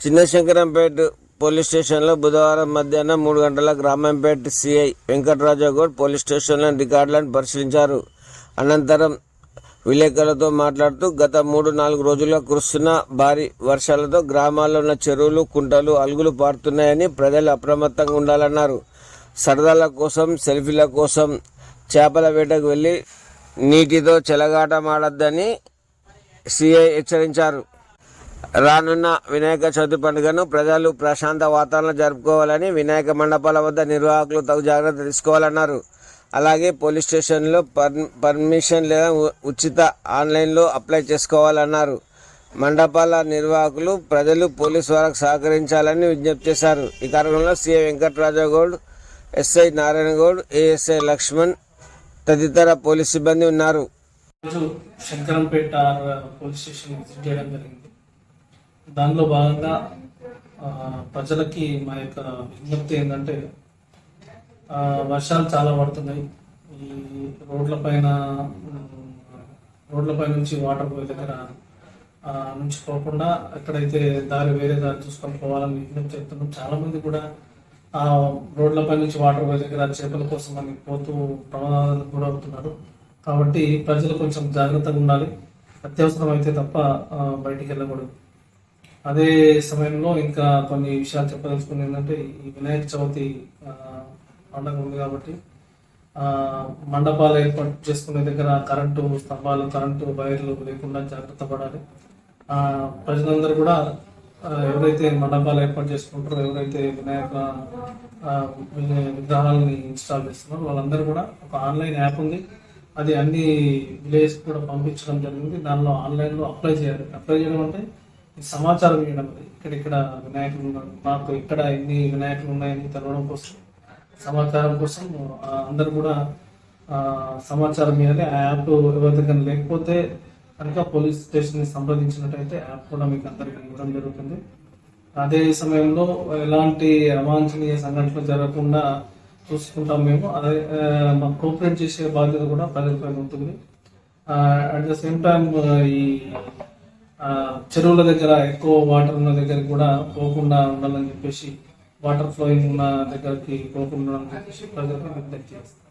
Chinna Shankarampet police స్టేషన్లో బుధవారం మధ్యాహ్నం మూడు గంటల గ్రామంపేట సిఐ వెంకటరాజాగౌడ్ పోలీస్ స్టేషన్లో రికార్డులను పరిశీలించారు. అనంతరం విలేకరులతో మాట్లాడుతూ గత మూడు నాలుగు రోజులుగా కురుస్తున్న భారీ వర్షాలతో గ్రామాల్లో ఉన్న చెరువులు కుంటలు అలుగులు పారుతున్నాయని ప్రజలు అప్రమత్తంగా ఉండాలన్నారు. సరదాల కోసం సెల్ఫీల కోసం చేపల వేటకు వెళ్ళి నీటితో చెలగాటమాడొద్దని సిఐ హెచ్చరించారు. రానున్న వినాయక చవితి పండుగను ప్రజలు ప్రశాంత వాతావరణం జరుపుకోవాలని వినాయక మండపాల వద్ద నిర్వాహకులు తగు జాగ్రత్త తీసుకోవాలన్నారు. అలాగే పోలీస్ స్టేషన్లో పర్ పర్మిషన్ లేదా ఉచిత ఆన్లైన్లో అప్లై చేసుకోవాలన్నారు. మండపాల నిర్వాహకులు ప్రజలు పోలీసు వారికి సహకరించాలని విజ్ఞప్తి చేశారు. ఈ కార్యక్రమంలో CI Venkatarajagoud SI Narayana Goud ASI Lakshman తదితర పోలీస్ సిబ్బంది ఉన్నారు. శంకరంపేట పోలీస్ స్టేషన్ విజిట్ చేయడం జరిగింది. దానిలో భాగంగా ప్రజలకి మా యొక్క విజ్ఞప్తి ఏంటంటే వర్షాలు చాలా పడుతున్నాయి. ఈ రోడ్ల పైన నుంచి వాటర్ పోయే దగ్గర నుంచి పోకుండా ఎక్కడైతే దారి వేరే దారి చూసుకొని పోవాలని విజ్ఞప్తి చెప్తున్నాం చాలామంది కూడా ఆ రోడ్లపై నుంచి వాటర్ పోయే దగ్గర చేపల కోసం అని పోతూ ప్రమాదాలకు గురవుతున్నారు. కాబట్టి ప్రజలు కొంచెం జాగ్రత్తగా ఉండాలి. అత్యవసరం అయితే తప్ప బయటికి వెళ్ళకూడదు. అదే సమయంలో ఇంకా కొన్ని విషయాలు చెప్పదలుచుకుంది ఏంటంటే ఈ వినాయక చవితి ఆ, పండగ ఉంది కాబట్టి మండపాలు ఏర్పాటు చేసుకునే దగ్గర కరెంటు స్తంభాలు కరెంటు వైర్లు లేకుండా జాగ్రత్త పడాలి. ప్రజలందరూ కూడా ఎవరైతే మండపాలు ఏర్పాటు చేసుకుంటారో ఎవరైతే వినాయక విగ్రహాలని ఇన్స్టాల్ చేస్తున్నారో వాళ్ళందరూ కూడా ఒక ఆన్లైన్ యాప్ ఉంది. అది అన్ని విలేజ్ కూడా పంపించడం జరిగింది. దానిలో ఆన్లైన్లో అప్లై చేయాలి. అప్లై చేయడం అంటే సమాచారం ఇవ్వడం ఇక్కడ ఇక్కడ వినాయకులు ఉన్నారు మాకు ఇక్కడ ఎన్ని వినాయకులు ఉన్నాయని తెలవడం కోసం సమాచారం కోసం అందరు కూడా సమాచారం ఇవ్వాలి. ఆ యాప్ ఎవరి దగ్గర లేకపోతే కనుక పోలీస్ స్టేషన్ని సంప్రదించినట్టయితే యాప్ కూడా మీకు అందరికీ ఇవ్వడం జరుగుతుంది. అదే సమయంలో ఎలాంటి అవాంఛనీయ సంఘటనలు జరగకుండా చూసుకుంటాం మేము. అదే మాకు కోఆపరేట్ చేసే బాధ్యత కూడా ప్రజలపై ఉంటుంది. అట్ ద సేమ్ టైం ఈ చెరువుల దగ్గర ఎక్కువ వాటర్ ఉన్న దగ్గర కూడా పోకుండా ఉండాలని చెప్పేసి వాటర్ ఫ్లోయింగ్ ఉన్న దగ్గరికి పోకుండా ఉండాలని చెప్పేసి ప్రజలకు విజ్ఞప్తి చేస్తాం